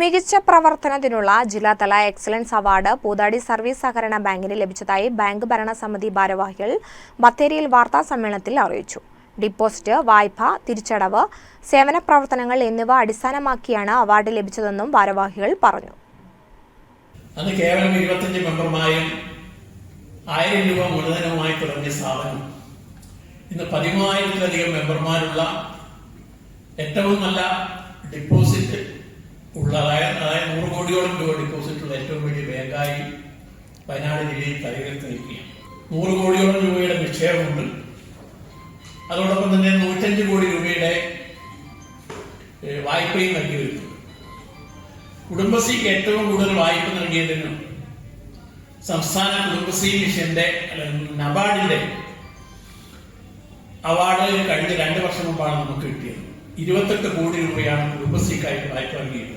മികച്ച പ്രവർത്തനത്തിനുള്ള ജില്ലാതല excellence award Poothadi service സഹകരണ ബാങ്കിന് ലഭിച്ചതായി ബാങ്ക് ഭരണസമിതി ഭാരവാഹികൾ ബത്തേരിയിൽ വാർത്താ സമ്മേളനത്തിൽ അറിയിച്ചു. ഡിപ്പോസിറ്റ് വായ്പ തിരിച്ചടവ് സേവന പ്രവർത്തനങ്ങൾ എന്നിവ അടിസ്ഥാനമാക്കിയാണ് അവാർഡ് ലഭിച്ചതെന്നും ഭാരവാഹികൾ പറഞ്ഞു. അന്ന് കേവലം ഇരുപത്തഞ്ച് മെമ്പർമാരും ആയിരം രൂപ മൂലധനവുമായി തുടങ്ങിയ സ്ഥാപനം. ഇന്ന് പതിമൂവായിരത്തിലധികം മെമ്പർമാരുള്ള ഏറ്റവും നല്ല ഡിപ്പോസിറ്റ് കോടിയോളം രൂപ ഡിപ്പോസിറ്റ് ഉള്ള ഏറ്റവും വലിയ ബാങ്കായി വയനാട് ജില്ലയിൽ തലകെടുത്ത് നിൽക്കുകയാണ് നൂറ് കോടിയോളം രൂപയുടെ നിക്ഷേപമുണ്ട്. അതോടൊപ്പം തന്നെ നൂറ്റഞ്ച് കോടി രൂപയുടെ വായ്പയും നൽകി വരുന്നു കുടുംബശ്രീക്ക് ഏറ്റവും കൂടുതൽ വായ്പ നൽകിയതിന് സംസ്ഥാന കുടുംബശ്രീ മിഷന്റെ നബാർഡിന്റെ അവാർഡ് കഴിഞ്ഞ രണ്ട് വർഷം മുമ്പാണ് നമുക്ക് കിട്ടിയത്. ഇരുപത്തെട്ട് കോടി രൂപയാണ് കുടുംബശ്രീക്കായിട്ട് വായ്പ നൽകിയത്